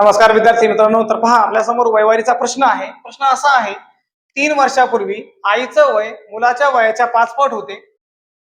नमस्कार विद्यार्थी मित्रांनो. तर पहा आपल्यासमोर वयवारीचा प्रश्न आहे. प्रश्न असा आहे तीन वर्षापूर्वी आईचं वय मुलाच्या वयाच्या पाचपट होते.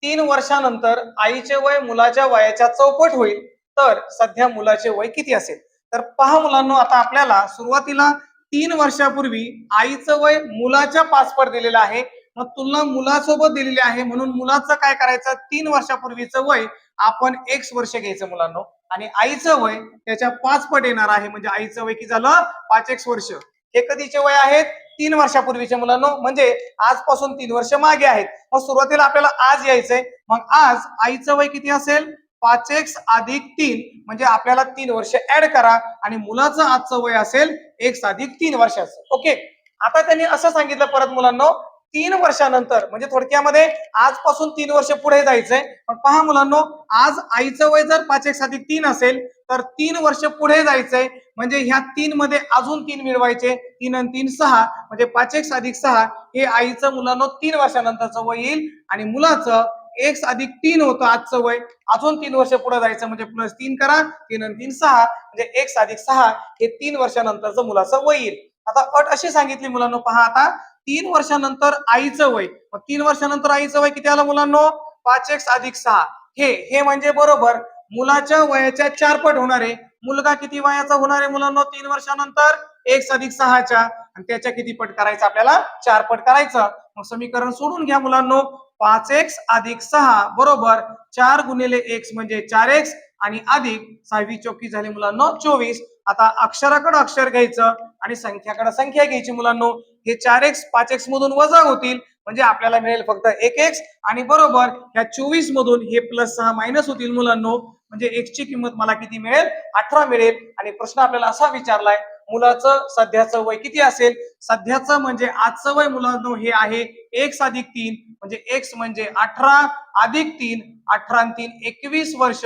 तीन वर्षानंतर आईचे वय मुलाच्या वयाच्या चौपट होईल. तर सध्या मुलाचे वय किती असेल? तर पहा मुलांनो आता आपल्याला सुरुवातीला तीन वर्षापूर्वी आईचं वय मुलाच्या पाचपट दिलेलं आहे. मग तुलना मुलासोबत दिलेली आहे. म्हणून मुलाचं काय करायचं? तीन वर्षापूर्वीचं वय आपण एक्स वर्ष घ्यायचं मुलांनो. आणि आईचं वय त्याच्या पाच पट येणार आहे. म्हणजे आईचं वय की झालं? पाच एक्स वर्ष. हे कधीचे वय आहेत? तीन वर्षापूर्वीचे मुलांनो. म्हणजे आजपासून तीन वर्ष मागे आहेत. मग सुरुवातीला आपल्याला आज यायचंय. मग आज आईचं वय किती असेल? पाच एक्स अधिक तीन. म्हणजे आपल्याला तीन वर्ष ऍड करा. आणि मुलाचं आजचं वय असेल एक्स अधिक तीन वर्षाचं. ओके आता त्यांनी असं सांगितलं परत मुलांनो. तीन वर्षानंतर म्हणजे थोडक्यामध्ये आजपासून तीन वर्ष पुढे जायचंय. पण पहा मुलांनो आज आईचं वय जर पाच एक साधी तीन असेल तर तीन वर्ष पुढे जायचंय. म्हणजे ह्या तीन मध्ये अजून तीन मिळवायचे तीन आणि तीन सहा. म्हणजे पाच एक साधिक सहा हे आईचं मुलांनो तीन वर्षानंतरचं वय येईल. आणि मुलाचं एक अधिक तीन होतं आजचं वय. अजून तीन वर्ष पुढे जायचं म्हणजे प्लस तीन करा तीन आणि तीन सहा. म्हणजे एक अधिक सहा हे तीन वर्षानंतरचं मुलाचं वय येईल. आता अट अशी सांगितली मुलांनो पहा आता. तीन वर्षानंतर आईचं वय. मग तीन वर्षानंतर आईचं वय किती आलं मुलांनो? पाच एक अधिक सहा. हे हे म्हणजे बरोबर मुलाच्या वयाच्या चारपट होणारे होणार आहे. मुलगा किती वयाचा होणार आहे मुलांनो? तीन वर्षानंतर एक अधिक सहाच्या. आणि त्याच्या किती पट करायचं? आपल्याला चार पट करायचं. मग समीकरण सोडून घ्या मुलांनो. पाच एक्स अधिक सहा बरोबर. चार गुणिले एक्स म्हणजे चार एक्स. आणि अधिक सहावी चौकी झाली मुलांनो चोवीस. आता अक्षराकडे अक्षर घ्यायचं आणि संख्याकडे संख्या घ्यायची मुलांनो. हे चार एक्स पाच एक्स मधून वजा होतील. म्हणजे आपल्याला मिळेल फक्त एक एक्स आणि बरोबर ह्या चोवीस मधून हे प्लस सहा मायनस होतील मुलांनो. म्हणजे एक्स ची किंमत मला किती मिळेल? अठरा मिळेल. आणि प्रश्न आपल्याला असा विचारलाय मुलाचं सध्याचं वय किती असेल? सध्याचं म्हणजे आजचं वय मुलांनो हे आहे एक्स अधिक तीन. म्हणजे एक्स म्हणजे अठरा अधिक तीन. अठरा तीन एकवीस वर्ष.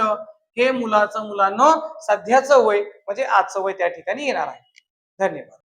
हे मुलाचं मुलांना सध्याचं वय म्हणजे आजचं वय त्या ठिकाणी येणार आहे. धन्यवाद.